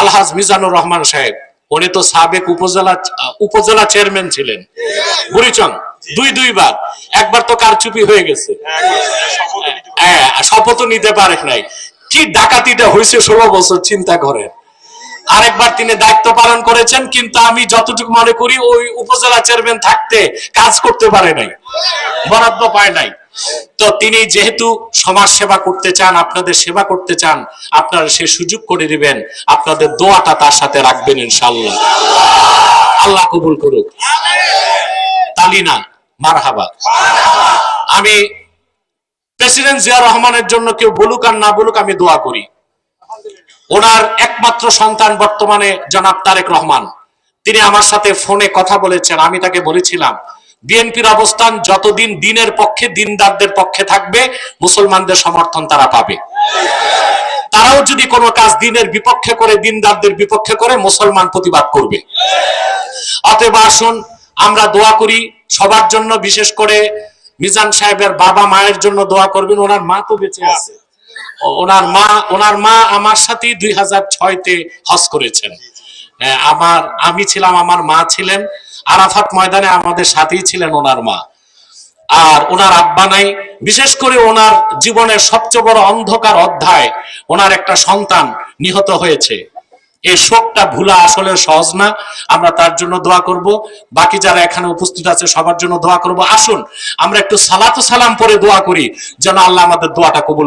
আলহাজ মিজানুর রহমান সাহেব, উনি তো সাবেক উপজেলা উপজেলা চেয়ারম্যান ছিলেন। বুড়িচং, দুই দুইবার একবার তো কারচুপি হয়ে গেছে। শপথও নিতে পারে নাই। কি ডাকাতিটা হয়েছে ষোলো বছর চিন্তা করেন। আরেকবার তিনি দায়িত্ব পালন করেছেন, কিন্তু আমি যতটুকু মনে করি, ওই উপজেলা চেয়ারম্যান থাকতে কাজ করতে পারে নাই। বরাদ্দ পায় নাই। তো তিনি যেহেতু সমাজ সেবা করতে চান, আপনাদের সেবা করতে চান, আপনারা সে সুযোগ করে দিবেন। আপনাদের দোয়াটা তার সাথে রাখবেন ইনশাল্লাহ আল্লাহ কবুল করুক। তালিনা মারহাবা। আমি প্রেসিডেন্ট জিয়া রহমানের জন্য কেউ বলুক আর না বলুক, আমি দোয়া করি। ওনার একমাত্র সন্তান বর্তমানে জনাব তারেক রহমান। তিনি আমার সাথে ফোনে কথা বলেছেন, আমি তাকে বলেছিলাম বিএনপির অবস্থান যতদিন দিনের পক্ষে দিনদারদের পক্ষে থাকবে মুসলমানদের সমর্থন তারা পাবে। তারাও যদি কোনো কাজ দিনের বিপক্ষে করে দিনদারদের বিপক্ষে করে মুসলমান প্রতিবাদ করবে। অতএব আসুন আমরা দোয়া করি সবার জন্য বিশেষ করে মিজান সাহেবের বাবা মায়ের জন্য দোয়া করবেন। ওনার মা তো বেঁচে আছে। ওনার মা ওনার মা আমার সাথেই দুই হাজার ছয়তে হজ করেছেন। হ্যাঁ, আমার আমি ছিলাম আমার মা ছিলেন। আরাফাত ময়দানে আমাদের সাথেই ছিলেন ওনার মা। আর ওনার আব্বা নাই, বিশেষ করে ওনার জীবনের সবচেয়ে বড় অন্ধকার অধ্যায়, ওনার একটা সন্তান নিহত হয়েছে। এই শোকটা ভুলা আসলে সহজ না, আমরা তার জন্য দোয়া করব। বাকি যারা এখানে উপস্থিত আছে, সবার জন্য দোয়া করব। আসুন, আমরা একটু সালাতু সালাম পরে দোয়া করি, যেন আল্লাহ আমাদের দোয়াটা কবুল